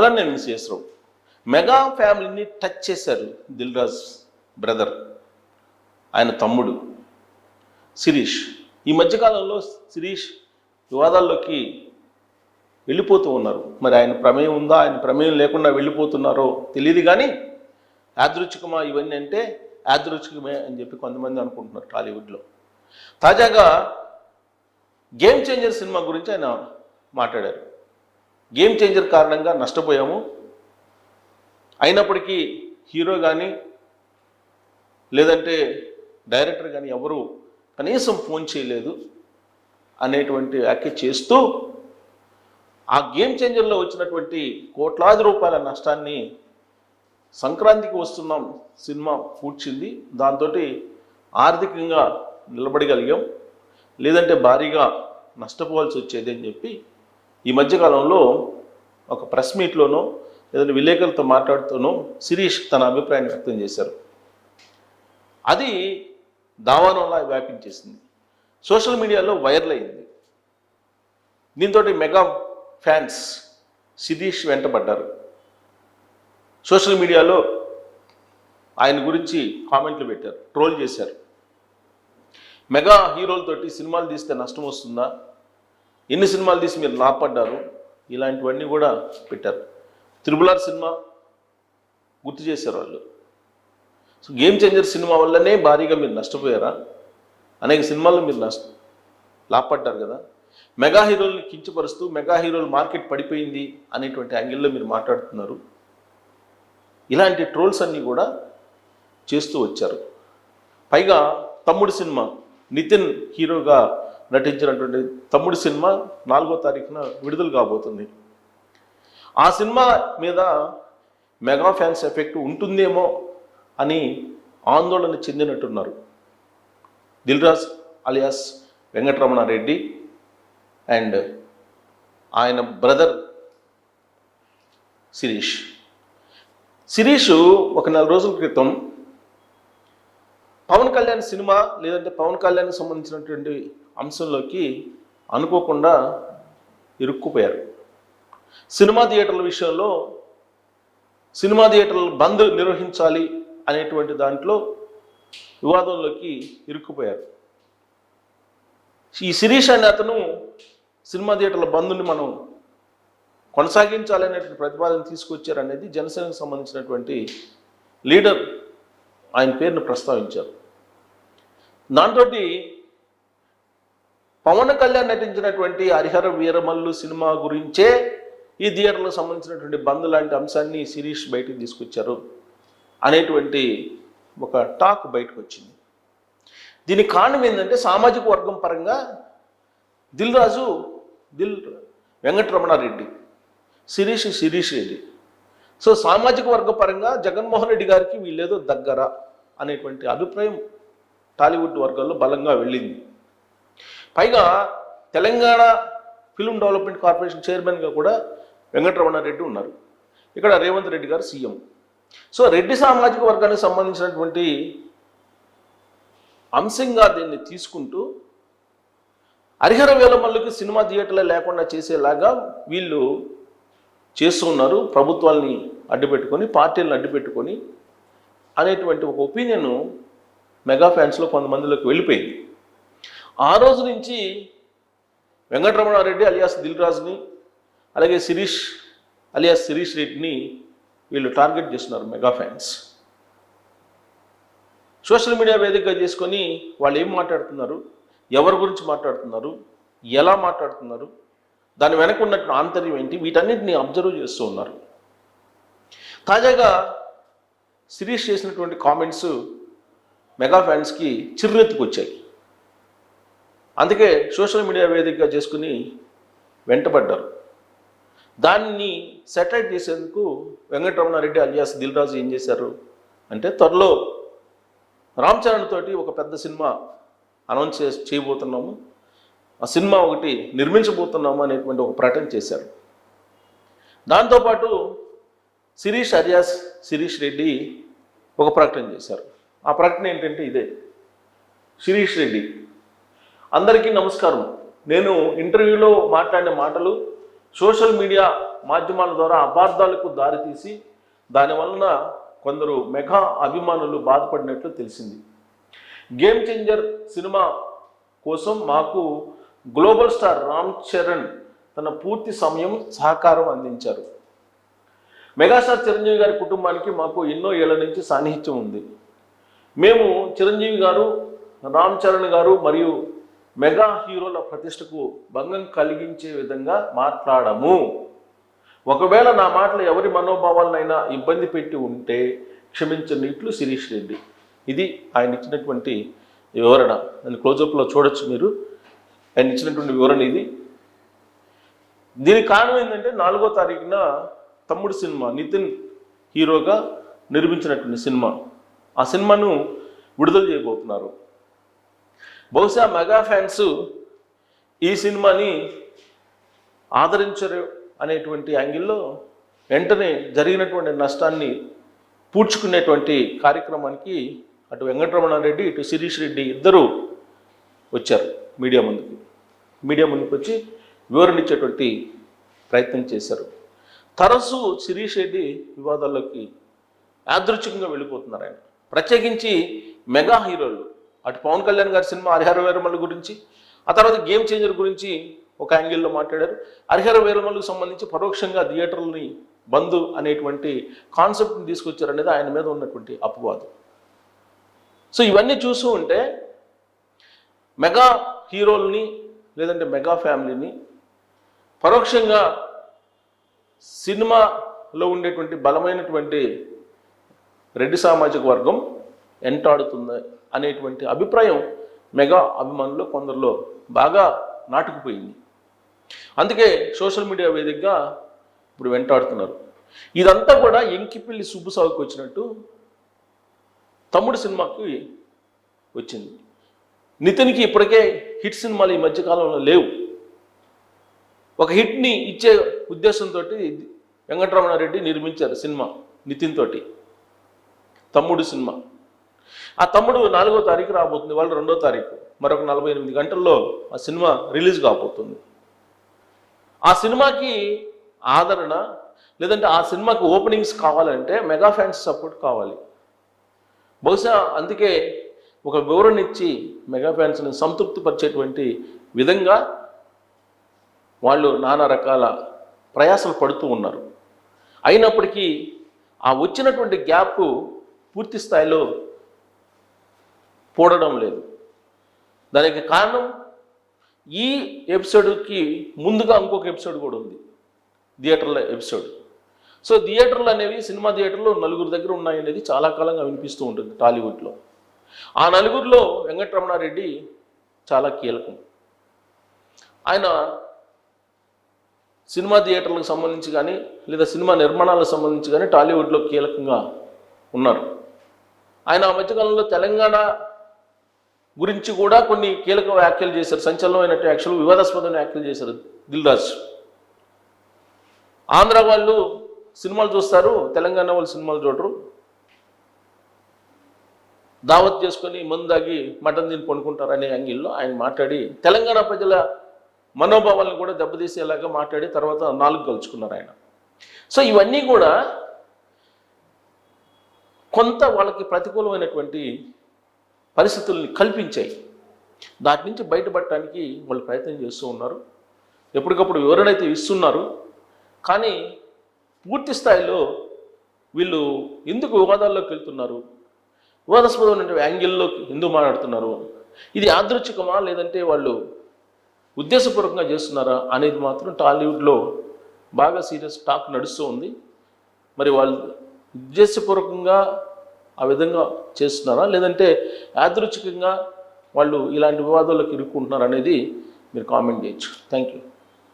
అలా నేను చేసరావు మెగా ఫ్యామిలీని టచ్ చేశారు దిల్ రాజ్ బ్రదర్ ఆయన తమ్ముడు శిరీష్. ఈ మధ్యకాలంలో శిరీష్ వివాదాల్లోకి వెళ్ళిపోతూ ఉన్నారు. మరి ఆయన ప్రమేయం ఉందా? ఆయన ప్రమేయం లేకుండా వెళ్ళిపోతున్నారో తెలియదు కానీ యాదృచ్ఛికమా ఇవన్నీ అంటే యాదృచ్ఛికమే అని చెప్పి కొంతమంది అనుకుంటున్నారు టాలీవుడ్లో. తాజాగా గేమ్ చేంజర్ సినిమా గురించి ఆయన మాట్లాడారు. గేమ్ చేంజర్ కారణంగా నష్టపోయాము. అయినప్పటికీ హీరో కానీ లేదంటే డైరెక్టర్ కానీ ఎవరు కనీసం ఫోన్ చేయలేదు అనేటువంటి వ్యాఖ్య చేస్తూ ఆ గేమ్ చేంజర్లో వచ్చినటువంటి కోట్లాది రూపాయల నష్టాన్ని సంక్రాంతికి వస్తున్నాం సినిమా పూడ్చింది. దాంతో ఆర్థికంగా నిలబడగలిగాం. లేదంటే భారీగా నష్టపోవాల్సి వచ్చేది అని చెప్పి ఈ మధ్యకాలంలో ఒక ప్రెస్ మీట్లోనో లేదంటే విలేకరులతో మాట్లాడుతూనో శిరీష్ తన అభిప్రాయాన్ని వ్యక్తం చేశారు. అది దావానంలా వ్యాపించేసింది. సోషల్ మీడియాలో వైరల్ అయింది. దీంతో మెగా ఫ్యాన్స్ శిరీష్ వెంటబడ్డారు. సోషల్ మీడియాలో ఆయన గురించి కామెంట్లు పెట్టారు ట్రోల్ చేశారు. మెగా హీరోలతోటి సినిమాలు తీస్తే నష్టం వస్తుందా? ఎన్ని సినిమాలు తీసి మీరు లాభపడ్డారు ఇలాంటివన్నీ కూడా పెట్టారు. త్రిబులార్ సినిమా గుర్తు చేశారు వాళ్ళు. సో గేమ్ చేంజర్ సినిమా వల్లనే భారీగా మీరు నష్టపోయారా? అనేక సినిమాల్లో మీరు నష్ట లాభపడ్డారు కదా? మెగా హీరోల్ని కించపరుస్తూ మెగా హీరోలు మార్కెట్ పడిపోయింది అనేటువంటి యాంగిల్లో మీరు మాట్లాడుతున్నారు. ఇలాంటి ట్రోల్స్ అన్నీ కూడా చేస్తూ వచ్చారు. పైగా తమ్ముడు సినిమా నితిన్ హీరోగా నటించినటువంటి తమ్ముడు సినిమా నాలుగో తారీఖున విడుదల కాబోతుంది. ఆ సినిమా మీద మెగా ఫ్యాన్స్ ఎఫెక్ట్ ఉంటుందేమో అని ఆందోళన చెందినట్టున్నారు. దిల్రాజ్ అలియాస్ వెంకటరమణారెడ్డి అండ్ ఆయన బ్రదర్ శిరీష్. శిరీష్ ఒక నెల రోజుల క్రితం పవన్ కళ్యాణ్ సినిమా లేదంటే పవన్ కళ్యాణ్కి సంబంధించినటువంటి అంశంలోకి అనుకోకుండా ఇరుక్కుపోయారు. సినిమా థియేటర్ల విషయంలో సినిమా థియేటర్లు బంద్ నిర్వహించాలి అనేటువంటి దాంట్లో వివాదంలోకి ఇరుక్కుపోయారు. ఈ శిరీష్ అనే అతను సినిమా థియేటర్ల బంద్ని మనం కొనసాగించాలనేటువంటి ప్రతిపాదన తీసుకొచ్చారనేది జనసేనకు సంబంధించినటువంటి లీడర్ ఆయన పేరును ప్రస్తావించారు. దాంతో పవన్ కళ్యాణ్ నటించినటువంటి హరిహర వీరమల్లు సినిమా గురించే ఈ థియేటర్లకు సంబంధించినటువంటి బంద్ లాంటి అంశాన్ని శిరీష్ బయటికి తీసుకొచ్చారు అనేటువంటి ఒక టాక్ బయటకు వచ్చింది దీనికి కారణం ఏంటంటే సామాజిక వర్గం పరంగా దిల్ రాజు దిల్ వెంకటరమణారెడ్డి శిరీష్ శిరీష్ రెడ్డి. సో సామాజిక వర్గ పరంగా జగన్మోహన్ రెడ్డి గారికి వీళ్ళేదో దగ్గర అనేటువంటి అభిప్రాయం టాలీవుడ్ వర్గాల్లో బలంగా వెళ్ళింది. పైగా తెలంగాణ ఫిల్మ్ డెవలప్మెంట్ కార్పొరేషన్ చైర్మన్గా కూడా వెంకటరమణారెడ్డి ఉన్నారు. ఇక్కడ రేవంత్ రెడ్డి గారు సీఎం. సో రెడ్డి సామాజిక వర్గానికి సంబంధించినటువంటి అంశంగా దీన్ని తీసుకుంటూ హరిహర వేలమల్లుకి సినిమా థియేటర్లే లేకుండా చేసేలాగా వీళ్ళు చేస్తున్నారు ప్రభుత్వాల్ని అడ్డుపెట్టుకొని పార్టీలను అడ్డుపెట్టుకొని అనేటువంటి ఒక ఒపీనియన్ మెగా ఫ్యాన్స్లో కొంతమందిలోకి వెళ్ళిపోయింది. ఆ రోజు నుంచి వెంకటరమణారెడ్డి అలియాస్ దిల్ రాజుని అలాగే శిరీష్ అలియాస్ శిరీష్ రెడ్డిని వీళ్ళు టార్గెట్ చేస్తున్నారు మెగా ఫ్యాన్స్. సోషల్ మీడియా వేదికగా చేసుకొని వాళ్ళు ఏం మాట్లాడుతున్నారు ఎవరి గురించి మాట్లాడుతున్నారు ఎలా మాట్లాడుతున్నారు దాని వెనక ఉన్నట్టు ఆంతర్యం ఏంటి వీటన్నిటిని అబ్జర్వ్ చేస్తూ ఉన్నారు. తాజాగా శిరీష్ చేసినటువంటి కామెంట్స్ మెగా ఫ్యాన్స్కి చిర్రెత్తుకొచ్చాయి. అందుకే సోషల్ మీడియా వేదికగా చేసుకుని వెంటబడ్డారు. దాన్ని సెటైట్ చేసేందుకు వెంకటరమణారెడ్డి అలియాస్ దిల్ రాజు ఏం చేశారు అంటే త్వరలో రామ్ చరణ్ తోటి ఒక పెద్ద సినిమా అనౌన్స్ చే చేయబోతున్నాము. ఆ సినిమా ఒకటి నిర్మించబోతున్నాము అనేటువంటి ఒక ప్రకటన చేశారు. దాంతోపాటు శిరీష్ అరియాస్ శిరీష్ రెడ్డి ఒక ప్రకటన చేశారు. ఆ ప్రకటన ఏంటంటే ఇదే. శిరీష్ రెడ్డి. అందరికీ నమస్కారం. నేను ఇంటర్వ్యూలో మాట్లాడిన మాటలు సోషల్ మీడియా మాధ్యమాల ద్వారా అపార్థాలకు దారితీసి దానివలన కొందరు మెగా అభిమానులు బాధపడినట్లు తెలిసింది. గేమ్ చేంజర్ సినిమా కోసం మాకు గ్లోబల్ స్టార్ రామ్ చరణ్ తన పూర్తి సమయం సహకారం అందించారు. మెగాస్టార్ చిరంజీవి గారి కుటుంబానికి మాకు ఎన్నో ఏళ్ళ నుంచి సాన్నిహిత్యం ఉంది. మేము చిరంజీవి గారు రామ్ చరణ్ గారు మరియు మెగా హీరోల ప్రతిష్టకు భంగం కలిగించే విధంగా మాట్లాడము. ఒకవేళ నా మాటలు ఎవరి మనోభావాలనైనా ఇబ్బంది పెట్టి ఉంటే క్షమించని ఇట్లు శిరీష్ రెడ్డి. ఇది ఆయన ఇచ్చినటువంటి వివరణ. నేను క్లోజప్లో చూడొచ్చు మీరు. ఆయన ఇచ్చినటువంటి వివరణ ఇది. దీనికి కారణం ఏంటంటే నాలుగో తారీఖున తమ్ముడు సినిమా నితిన్ హీరోగా నిర్మించినటువంటి సినిమా. ఆ సినిమాను విడుదల చేయబోతున్నారు. బహుశా మెగా ఫ్యాన్స్ ఈ సినిమాని ఆదరించరు అనేటువంటి యాంగిల్లో వెంటనే జరిగినటువంటి నష్టాన్ని పూడ్చుకునేటువంటి కార్యక్రమానికి అటు వెంకటరమణారెడ్డి ఇటు శిరీష్ రెడ్డి ఇద్దరు వచ్చారు మీడియా ముందుకు. మీడియా ముందుకు వచ్చి వివరణ ఇచ్చేటువంటి ప్రయత్నం చేశారు. తరచు శిరీష్ రెడ్డి వివాదాల్లోకి యాదృచ్ఛికంగా వెళ్ళిపోతున్నారు ఆయన. ప్రత్యేకించి మెగా హీరోలు. అటు పవన్ కళ్యాణ్ గారి సినిమా హరిహర వీరమల్లు గురించి ఆ తర్వాత గేమ్ చేంజర్ గురించి ఒక యాంగిల్లో మాట్లాడారు. హరిహర వీరమల్లుకు సంబంధించి పరోక్షంగా థియేటర్లని బంధు అనేటువంటి కాన్సెప్ట్ని తీసుకొచ్చారు అనేది ఆయన మీద ఉన్నటువంటి అపవాదం. సో ఇవన్నీ చూస్తూ ఉంటే మెగా హీరోల్ని లేదంటే మెగా ఫ్యామిలీని పరోక్షంగా సినిమాలో ఉండేటువంటి బలమైనటువంటి రెడ్డి సామాజిక వర్గం ఎంటాడుతుంది అనేటువంటి అభిప్రాయం మెగా అభిమానులు కొందరిలో బాగా నాటుకుపోయింది. అందుకే సోషల్ మీడియా వేదికగా ఇప్పుడు వెంటాడుతున్నారు. ఇదంతా కూడా ఎంకిపిల్లి సుబ్బు సాగుకు వచ్చినట్టు తమ్ముడు సినిమాకి వచ్చింది. నితిన్కి ఇప్పటికే హిట్ సినిమాలు ఈ మధ్యకాలంలో లేవు. ఒక హిట్ని ఇచ్చే ఉద్దేశంతో వెంకటరమణారెడ్డి నిర్మించారు సినిమా నితిన్ తోటి. తమ్ముడు సినిమా. ఆ తమ్ముడు నాలుగో తారీఖు రాబోతుంది వాళ్ళు రెండో తారీఖు. మరొక నలభై ఎనిమిది గంటల్లో ఆ సినిమా రిలీజ్ కాబోతుంది. ఆ సినిమాకి ఆదరణ లేదంటే ఆ సినిమాకి ఓపెనింగ్స్ కావాలంటే మెగా ఫ్యాన్స్ సపోర్ట్ కావాలి. బహుశా అందుకే ఒక వివరణ ఇచ్చి మెగా ఫ్యాన్స్ని సంతృప్తిపరిచేటువంటి విధంగా వాళ్ళు నానా రకాల ప్రయాసలు పడుతూ ఉన్నారు. అయినప్పటికీ ఆ వచ్చినటువంటి గ్యాప్ పూర్తి స్థాయిలో పూడడం లేదు. దానికి కారణం ఈ ఎపిసోడ్కి ముందుగా ఇంకొక ఎపిసోడ్ కూడా ఉంది. థియేటర్ల ఎపిసోడ్. సో థియేటర్లు అనేవి సినిమా థియేటర్లు నలుగురు దగ్గర ఉన్నాయనేది చాలా కాలంగా వినిపిస్తూ ఉంటుంది టాలీవుడ్లో. ఆ నలుగురిలో వెంకటరమణారెడ్డి చాలా కీలకం. ఆయన సినిమా థియేటర్లకు సంబంధించి కానీ లేదా సినిమా నిర్మాణాలకు సంబంధించి కానీ టాలీవుడ్లో కీలకంగా ఉన్నారు. ఆయన ఆ మధ్యకాలంలో తెలంగాణ గురించి కూడా కొన్ని కీలక వ్యాఖ్యలు చేశారు. సంచలనమైన వ్యాఖ్యలు వివాదాస్పదమైన వ్యాఖ్యలు చేశారు దిల్రాజ్. ఆంధ్ర వాళ్ళు సినిమాలు చూస్తారు తెలంగాణ వాళ్ళు సినిమాలు చూడరు. దావత్ చేసుకొని మందాగి మటన్ తిని పండుకుంటారు అనే యాంగిల్లో ఆయన మాట్లాడి తెలంగాణ ప్రజల మనోభావాలను కూడా దెబ్బతీసేలాగా మాట్లాడి తర్వాత నాలుగు కలుచుకున్నారు ఆయన. సో ఇవన్నీ కూడా కొంత వాళ్ళకి ప్రతికూలమైనటువంటి పరిస్థితుల్ని కల్పించాయి. దాటి నుంచి బయటపడటానికి వాళ్ళు ప్రయత్నం చేస్తూ ఉన్నారు. ఎప్పటికప్పుడు వివరణ అయితే ఇస్తున్నారు. కానీ పూర్తి స్థాయిలో వీళ్ళు ఎందుకు వివాదాల్లోకి వెళ్తున్నారు? వివాదాస్పదమైనటువంటి యాంగిల్లోకి ఎందుకు మాట్లాడుతున్నారు? ఇది యాదృచ్ఛికమా లేదంటే వాళ్ళు ఉద్దేశపూర్వకంగా చేస్తున్నారా అనేది మాత్రం టాలీవుడ్లో బాగా సీరియస్ టాక్ నడుస్తూ ఉంది. మరి వాళ్ళు ఉద్దేశపూర్వకంగా ఆ విధంగా చేస్తున్నారా? లేదంటే యాదృచ్ఛికంగా వాళ్ళు ఇలాంటి వివాదాలకు ఇరుక్కుంటున్నారా అనేది మీరు కామెంట్ చేయొచ్చు. Thank you